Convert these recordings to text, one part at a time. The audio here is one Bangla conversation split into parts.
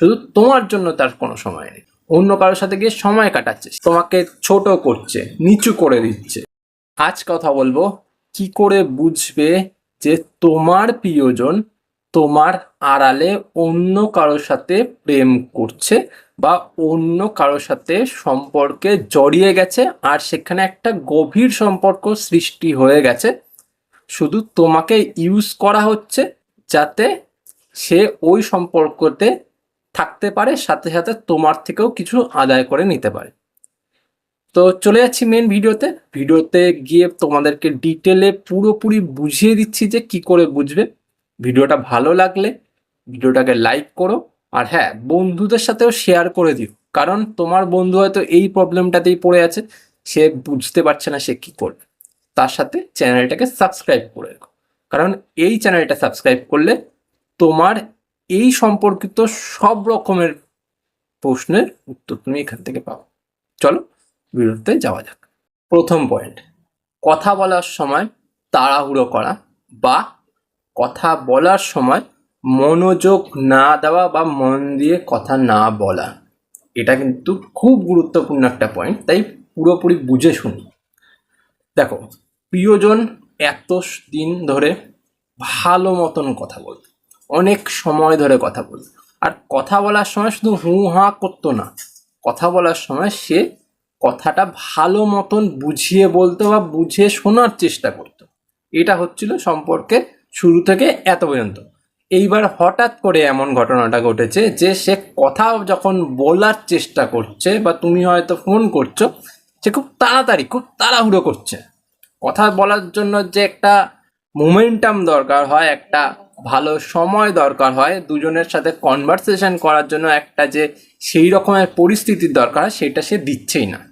শুধু তোমার জন্য তার কোনো সময় নেই। অন্য কারোর সাথে গিয়ে সময় কাটাচ্ছে, তোমাকে ছোট করছে, নিচু করে দিচ্ছে। আজ কথা বলব, কি করে বুঝবে যে তোমার প্রিয়জন তোমার আড়ালে অন্য কারোর সাথে প্রেম করছে বা অন্য কারোর সাথে সম্পর্কে জড়িয়ে গেছে আর সেখানে একটা গভীর সম্পর্ক সৃষ্টি হয়ে গেছে। শুধু তোমাকে ইউজ করা হচ্ছে যাতে সে ওই সম্পর্কতে থাকতে পারে, সাথে সাথে তোমার থেকেও কিছু আদায় করে নিতে পারে। তো চলে যাচ্ছি মেন ভিডিওতে। ভিডিওতে গিয়ে তোমাদেরকে ডিটেলে পুরোপুরি বুঝিয়ে দিচ্ছি যে কি করে বুঝবে। ভিডিওটা ভালো লাগলে ভিডিওটাকে লাইক করো। আর হ্যাঁ বন্ধুদের সাথেও শেয়ার করে দিও। কারণ তোমার বন্ধু হয়তো এই প্রবলেমটাতেই পড়ে আছে, সে বুঝতে পারছে না সে কি করবে। তার সাথে চ্যানেলটাকে সাবস্ক্রাইব করে রেখো। কারণ এই চ্যানেলটা সাবস্ক্রাইব করলে তোমার এই সম্পর্কিত সব রকমের প্রশ্নের উত্তর তুমি এখান থেকে পাও। চলো ভিডিওতে যাওয়া যাক। প্রথম পয়েন্ট কথা বলার সময় তাড়াহুড়ো করা বা কথা বলার সময় মনোযোগ না দেওয়া বা মন দিয়ে কথা না বলা। এটা কিন্তু খুব গুরুত্বপূর্ণ একটা পয়েন্ট তাই পুরোপুরি বুঝে শুনি। দেখো, প্রিয়জন এত দিন ধরে ভালো মতন কথা বলতো। অনেক সময় ধরে কথা বলতো আর কথা বলার সময় শুধু হু হা করতো না। কথা বলার সময় সে কথাটা ভালো মতন বুঝিয়ে বলতো বা বুঝিয়ে শোনার চেষ্টা করতো। এটা হচ্ছিল সম্পর্কে শুরু থেকে এত পর্যন্ত। এইবার হঠাৎ করে এমন ঘটনাটা ঘটেছে যে সে কথা যখন বলার চেষ্টা করছে বা তুমি হয়তো ফোন করছ, সে খুব তাড়াতাড়ি, খুব তাড়াহুড়ো করছে। কথা বলার জন্য যে একটা মোমেন্টাম দরকার হয়, একটা ভালো সময় দরকার হয় দুজনের সাথে কনভারসেশন করার জন্য একটা যে সেই রকমের পরিস্থিতির দরকার সেটা সে দিচ্ছেই না।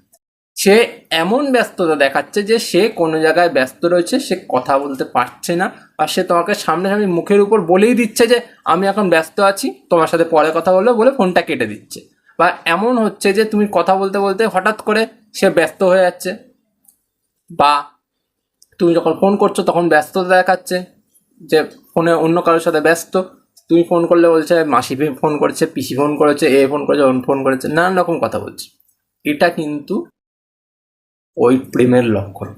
সে এমন ব্যস্ততা দেখাচ্ছে যে সে কোনো জায়গায় ব্যস্ত রয়েছে, সে কথা বলতে পারছে না আর সে তোমাকে সামনে সামনে মুখের উপর বলেই দিচ্ছে যে, আমি এখন ব্যস্ত আছি, তোমার সাথে পরে কথা বলব বলে ফোনটা কেটে দিচ্ছে। বা এমন হচ্ছে যে তুমি কথা বলতে বলতে হঠাৎ করে সে ব্যস্ত হয়ে যাচ্ছে। বা তুমি যখন ফোন করছ তখন ব্যস্ততা দেখাচ্ছে। যে ফোনে অন্য কারোর সাথে ব্যস্ত, তুমি ফোন করলে বলছে, মাসি ফোন করেছে, পিসি ফোন করেছে, এ ফোন করেছে ওন ফোন করেছে, নানান রকম কথা বলছে। এটা কিন্তু ওই প্রেমের লক্ষণ,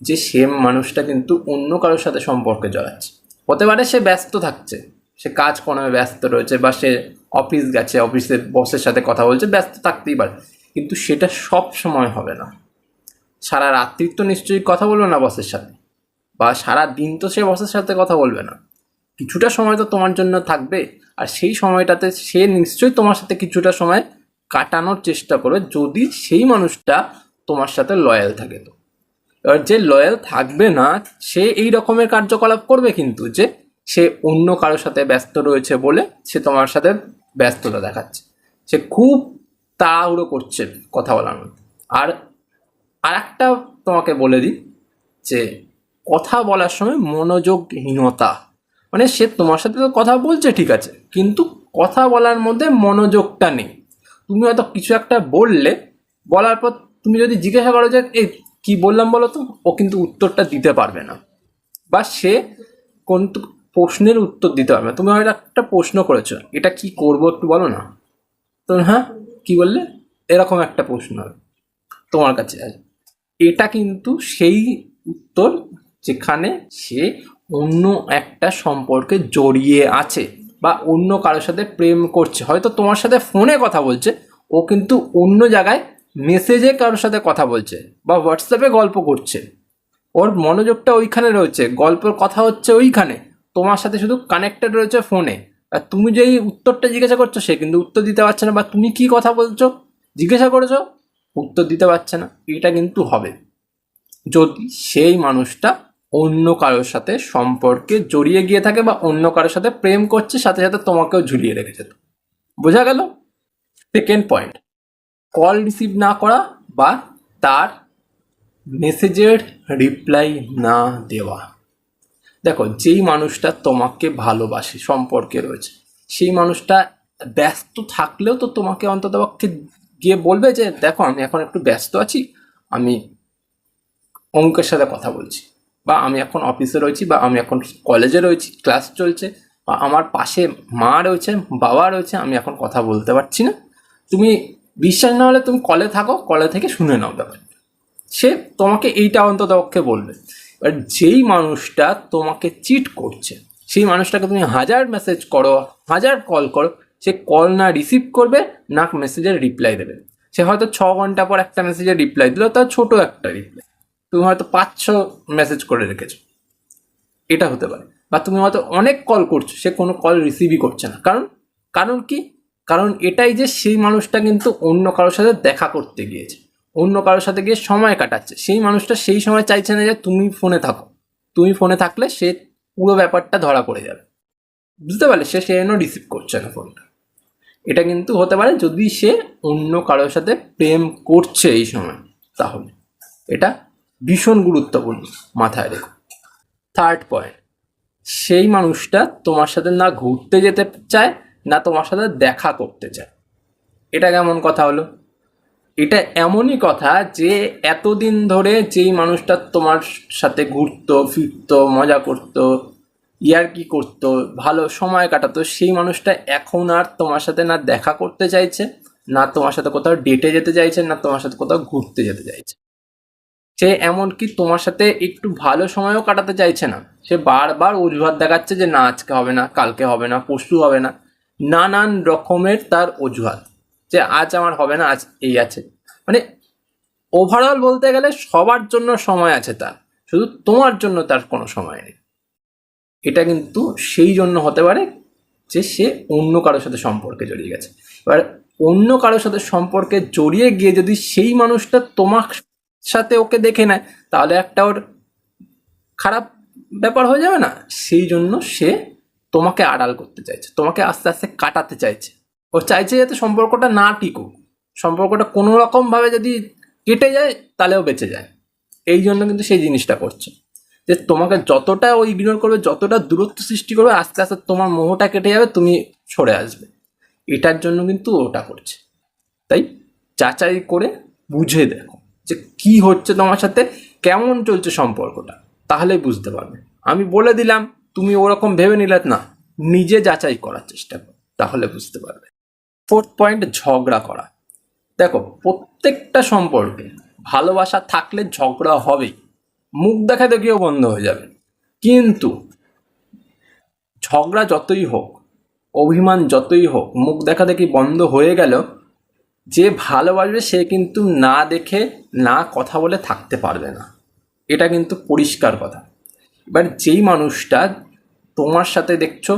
যে সেম মানুষটা কিন্তু অন্য কারোর সাথে সম্পর্কে জড়াচ্ছে। হতে পারে সে ব্যস্ত থাকছে, সে কাজ কোনো ব্যস্ত রয়েছে, বা সে অফিস গেছে অফিসের বসের সাথে কথা বলছে, ব্যস্ত থাকতেই পারে। কিন্তু সেটা সব সময় হবে না। সারা রাত্রি তো নিশ্চয়ই কথা বলবে না বসের সাথে। বা সারা দিন তো সে বসের সাথে কথা বলবে না। কিছুটা সময় তো তোমার জন্য থাকবে, আর সেই সময়টাতে সে নিশ্চয়ই তোমার সাথে কিছুটা সময় কাটানোর চেষ্টা করবে, যদি সেই মানুষটা তোমার সাথে লয়াল থাকে তো। এবার যে লয়াল থাকবে না, সে এই রকমের কার্যকলাপ করবে কিন্তু যে সে অন্য কারোর সাথে ব্যস্ত রয়েছে বলে সে তোমার সাথে ব্যস্ততা দেখাচ্ছে। সে খুব তাড়াহুড়ো করছে কথা বলার মধ্যে। আর আর একটা তোমাকে বলে দিই যে কথা বলার সময় মনোযোগহীনতা। মানে সে তোমার সাথে তো কথা বলছে, ঠিক আছে। কিন্তু কথা বলার মধ্যে মনোযোগটা নেই। তুমি হয়তো কিছু একটা বললে, বলার পর তুমি যদি জিজ্ঞাসা করো যে এই কী বললাম বলো তো? ও কিন্তু উত্তরটা দিতে পারবে না। বা সে কোন প্রশ্নের উত্তর দিতে পারবে না। তুমি হয়তো একটা প্রশ্ন করেছ, এটা কি করব একটু বলো না? তো হ্যাঁ কি বললে? এরকম একটা প্রশ্ন তোমার কাছে এটা কিন্তু সেই উত্তর যেখানে সে অন্য একটা সম্পর্কে জড়িয়ে আছে বা অন্য কারোর সাথে প্রেম করছে। হয়তো তোমার সাথে ফোনে কথা বলছে, ও কিন্তু অন্য জায়গায় মেসেজে কারোর সাথে কথা বলছে বা হোয়াটসঅ্যাপে গল্প করছে। ওর মনোযোগটা ওইখানে রয়েছে, গল্পের কথা হচ্ছে ওইখানে। তোমার সাথে শুধু কানেক্টেড রয়েছে ফোনে আর তুমি যেই উত্তরটা জিজ্ঞাসা করছ, সে কিন্তু উত্তর দিতে পারছে না বা তুমি কি কথা বলছো, জিজ্ঞাসা করেছ, উত্তর দিতে পারছে না। এটা কিন্তু হবে। যদি সেই মানুষটা অন্য কারোর সাথে সম্পর্কে জড়িয়ে গিয়ে থাকে বা অন্য কারোর সাথে প্রেম করছে, সাথে সাথে তোমাকেও ঝুলিয়ে রেখেছে বোঝা গেল? সেকেন্ড পয়েন্ট কল রিসিভ না করা বা তার মেসেজের রিপ্লাই না দেওয়া। দেখো, যেই মানুষটা তোমাকে ভালোবাসে, সম্পর্কে রয়েছে, সেই মানুষটা ব্যস্ত থাকলেও তো তোমাকে অন্ততপক্ষে গিয়ে বলবে যে, দেখো, আমি এখন একটু ব্যস্ত আছি, আমি অঙ্কের সাথে কথা বলছি। বা আমি এখন অফিসে রয়েছি বা আমি এখন কলেজে রয়েছি ক্লাস চলছে, বা আমার পাশে মা রয়েছে, বাবা রয়েছে, আমি এখন কথা বলতে পারছি না। তুমি বিশ্বাস না হলে তুমি কলে থাকো কলে থেকে শুনে নাও ব্যাপার সে তোমাকে এইটা অন্তত পক্ষে বলবে। এবার যেই মানুষটা তোমাকে চিট করছে, সেই মানুষটাকে তুমি হাজার মেসেজ করো, হাজার কল করো, সে কল না রিসিভ করবে, না মেসেজের রিপ্লাই দেবে। সে হয়তো ছ ঘণ্টা পর একটা মেসেজের রিপ্লাই দিল তার ছোট একটা রিপ্লাই তুমি হয়তো পাঁচশো মেসেজ করে রেখেছো। এটা হতে পারে। বা তুমি হয়তো অনেক কল করছ, সে কোনো কল রিসিভই করছে না। কারণ কারণ কি? কারণ এটাই যে সেই মানুষটা কিন্তু অন্য কারোর সাথে দেখা করতে গিয়েছে। অন্য কারোর সাথে গিয়ে সময় কাটাচ্ছে। সেই মানুষটা সেই সময় চাইছে না যে তুমি ফোনে থাকো। তুমি ফোনে থাকলে সে পুরো ব্যাপারটা ধরা পড়ে যাবে। বুঝতে পারলে? সে সে জন্য রিসিভ করছে না ফোনটা এটা কিন্তু হতে পারে যদি সে অন্য কারোর সাথে প্রেম করছে এই সময়, তাহলে। এটা ভীষণ গুরুত্বপূর্ণ মাথায় রেখো। থার্ড পয়েন্ট সেই মানুষটা তোমার সাথে না ঘুরতে যেতে চায়, না তোমার সাথে দেখা করতে চায়। এটা কেমন কথা হলো? এটা এমনই কথা যে এতদিন ধরে যেই মানুষটা তোমার সাথে ঘুরতো, ফিরতো, মজা করতো ইয়ার্কি করতো, ভালো সময় কাটাতো, সেই মানুষটা এখন আর তোমার সাথে না দেখা করতে চাইছে, না তোমার সাথে কোথাও ডেটে যেতে চাইছে, না তোমার সাথে কোথাও ঘুরতে যেতে চাইছে। সে এমনকি তোমার সাথে একটু ভালো সময়ও কাটাতে চাইছে না। সে বারবার অজুহাত দেখাচ্ছে যে, না, আজকে হবে না, কালকে হবে না, পরশু হবে না। নানান রকমের তার অজুহাত যে, আজ আমার হবে না, আজ এই আছে। মানে ওভারঅল বলতে গেলে সবার জন্য সময় আছে তার। শুধু তোমার জন্য তার কোনো সময় নেই। এটা কিন্তু সেই জন্য হতে পারে যে, সে অন্য কারোর সাথে সম্পর্কে জড়িয়ে গেছে। এবার, অন্য কারোর সাথে সম্পর্কে জড়িয়ে গিয়ে যদি সেই মানুষটা তোমার সাথে ওকে দেখে নেয়, তাহলে একটা ওর খারাপ ব্যাপার হয়ে যাবে না? সেই জন্য সে তোমাকে আড়াল করতে চাইছে, তোমাকে আস্তে আস্তে কাটাতে চাইছে। ও চাইছে যাতে সম্পর্কটা না টিকুক। সম্পর্কটা কোনো রকমভাবে যদি কেটে যায় তাহলেও বেঁচে যায়। এই জন্য কিন্তু সেই জিনিসটা করছে। যে তোমাকে যতটা ও ইগনোর করবে, যতটা দূরত্ব সৃষ্টি করবে, আস্তে আস্তে তোমার মোহটা কেটে যাবে, তুমি সরে আসবে। এটার জন্য কিন্তু ওটা করছে। তাই যাচাই করে বুঝে দেখো। যে কি হচ্ছে তোমার সাথে, কেমন চলছে সম্পর্কটা তাহলেই বুঝতে পারবে। আমি বলে দিলাম, তুমি ওরকম ভেবে নিলে না, নিজে যাচাই করার চেষ্টা করো, তাহলে বুঝতে পারবে। ফোর্থ পয়েন্ট ঝগড়া করা। দেখো, প্রত্যেকটা সম্পর্কে ভালোবাসা থাকলে ঝগড়া হবেই। মুখ দেখা দেখিও বন্ধ হয়ে যাবে। কিন্তু ঝগড়া যতই হোক, অভিমান যতই হোক, মুখ দেখা দেখি বন্ধ হয়ে গেল যে ভালোবাসবে সে কিন্তু না দেখে না কথা বলে থাকতে পারবে না। এটা কিন্তু পরিষ্কার কথা। এবার যেই মানুষটা তোমার সাথে দেখছ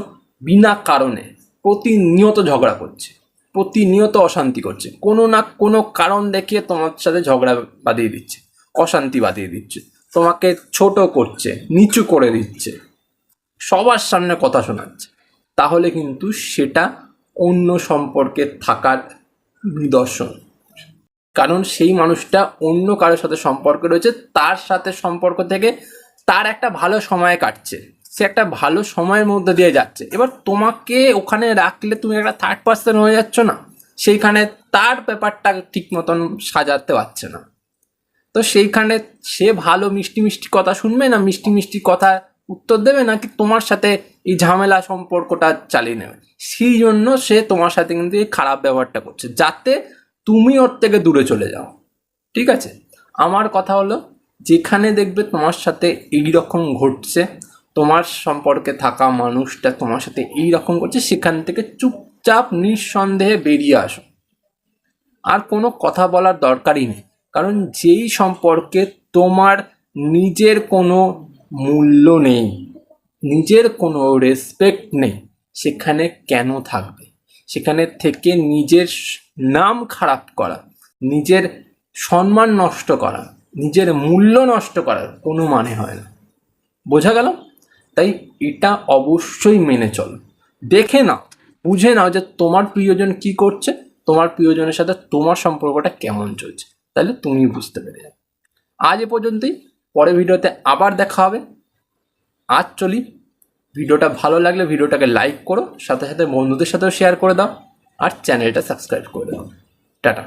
বিনা কারণে প্রতিনিয়ত ঝগড়া করছে, প্রতিনিয়ত অশান্তি করছে, কোনো না কোনো কারণ দেখিয়ে তোমার সাথে ঝগড়া বাঁধিয়ে দিচ্ছে, অশান্তি বাঁধিয়ে দিচ্ছে, তোমাকে ছোট করছে, নিচু করে দিচ্ছে, সবার সামনে কথা শোনাচ্ছে, তাহলে কিন্তু সেটা অন্য সম্পর্কে থাকার নিদর্শন। কারণ সেই মানুষটা অন্য কারোর সাথে সম্পর্ক রয়েছে, তার সাথে সম্পর্ক থেকে তার একটা ভালো সময় কাটছে। সে একটা ভালো সময়ের মধ্যে দিয়ে যাচ্ছে। এবার তোমাকে ওখানে রাখলে তুমি একটা থার্ড পার্সন হয়ে যাচ্ছ না? সেইখানে তার ব্যাপারটা ঠিক মতন সাজাতে পারছে না। তো সেইখানে সে ভালো মিষ্টি মিষ্টি কথা শুনবে না? মিষ্টি মিষ্টি কথা উত্তর দেবে নাকি তোমার সাথে এই ঝামেলা সম্পর্কটা চালিয়ে নেবে? সেই জন্য সে তোমার সাথে কিন্তু এই খারাপ ব্যবহারটা করছে। যাতে তুমি ওর থেকে দূরে চলে যাও। ঠিক আছে? আমার কথা হলো, যেখানে দেখবে তোমার সাথে এই রকম ঘটছে, তোমার সম্পর্কে থাকা মানুষটা তোমার সাথে এই রকম করছে, সেখান থেকে চুপচাপ, নিঃসন্দেহে বেরিয়ে আসো। আর কোনো কথা বলার দরকারই নেই। কারণ যেই সম্পর্কে তোমার নিজের কোনো মূল্য নেই, নিজের কোনো রেসপেক্ট নেই, সেখানে কেন থাকবে? সেখানে থেকে নিজের নাম খারাপ করা, নিজের সম্মান নষ্ট করা, নিজের মূল্য নষ্ট করার কোনো মানে হয় না। বোঝা গেল? তাই এটা অবশ্যই মেনে চলো। দেখে নাও, বুঝে নাও যে তোমার প্রিয়জন কি করছে, তোমার প্রিয়জনের সাথে তোমার সম্পর্কটা কেমন চলছে। তাহলে তুমি বুঝতে পেরে যাবে। আজ এ পর্যন্তই। পরে ভিডিওতে আবার দেখা হবে। আজ চলি। ভিডিওটা ভালো লাগলে ভিডিওটাকে লাইক করো, সাথে সাথে বন্ধুদের সাথেও শেয়ার করে দাও, আর চ্যানেলটা সাবস্ক্রাইব করে দাও। টাটা।